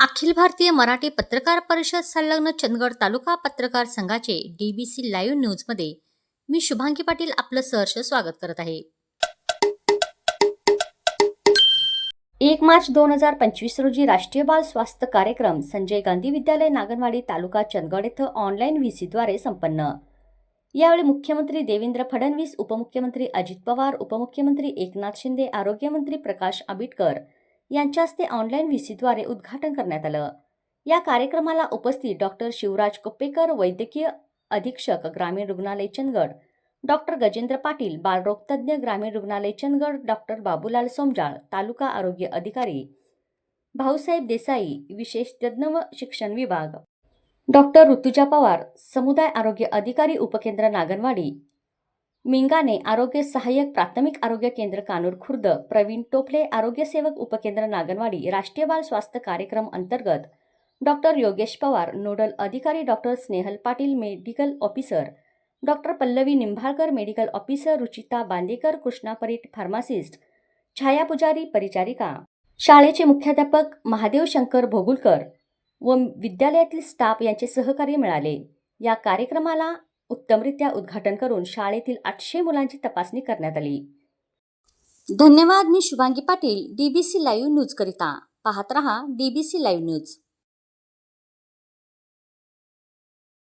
अखिल भारतीय मराठी पत्रकार परिषद संलग्न चंदगड तालुका पत्रकार संघाचे डीबीसी लाईव्ह न्यूजमध्ये मी शुभांगी पाटील आपलं सहर्ष स्वागत करत आहे. एक मार्च दोन हजार पंचवीस रोजी राष्ट्रीय बाल स्वास्थ्य कार्यक्रम संजय गांधी विद्यालय नागनवाडी तालुका चंदगड येथे ऑनलाईन व्हीसीद्वारे संपन्न. यावेळी मुख्यमंत्री देवेंद्र फडणवीस उपमुख्यमंत्री अजित पवार उपमुख्यमंत्री एकनाथ शिंदे आरोग्यमंत्री प्रकाश आंबेडकर यांच्या हस्ते ऑनलाईन व्हीसीद्वारे उद्घाटन करण्यात आलं. या कार्यक्रमाला उपस्थित डॉक्टर शिवराज कुप्पेकर वैद्यकीय अधीक्षक ग्रामीण रुग्णालय चंदगड डॉक्टर गजेंद्र पाटील बालरोगतज्ञ ग्रामीण रुग्णालय चंदगड डॉक्टर बाबूलाल सोमजाळ तालुका आरोग्य अधिकारी भाऊसाहेब देसाई विशेष तज्ज्ञ व शिक्षण विभाग. डॉक्टर ऋतुजा पवार समुदाय आरोग्य अधिकारी उपकेंद्र नागनवाडी मिंगाने आरोग्य सहाय्यक प्राथमिक आरोग्य केंद्र कानूर खुर्द प्रवीण टोपले आरोग्य सेवक उपकेंद्र नागनवाडी राष्ट्रीय बाल स्वास्थ्य कार्यक्रम अंतर्गत डॉक्टर योगेश पवार नोडल अधिकारी doctor Snehal Patil medical officer doctor Pallavi Nimbhalkar medical officer Ruchita Bandekar Krishna Parit pharmacist Chhaya Pujari परिचारिका शाळेचे मुख्याध्यापक महादेव शंकर भोगुलकर व विद्यालयातील स्टाफ यांचे सहकार्य मिळाले. या कार्यक्रमाला उत्तमरित्या उद्घाटन करून शाळेतील आठशे मुलांची तपासणी करण्यात आली. धन्यवाद मी Shubhangi Patil DBC live news करिता. पाहत रहा डीबीसी लाईव्ह न्यूज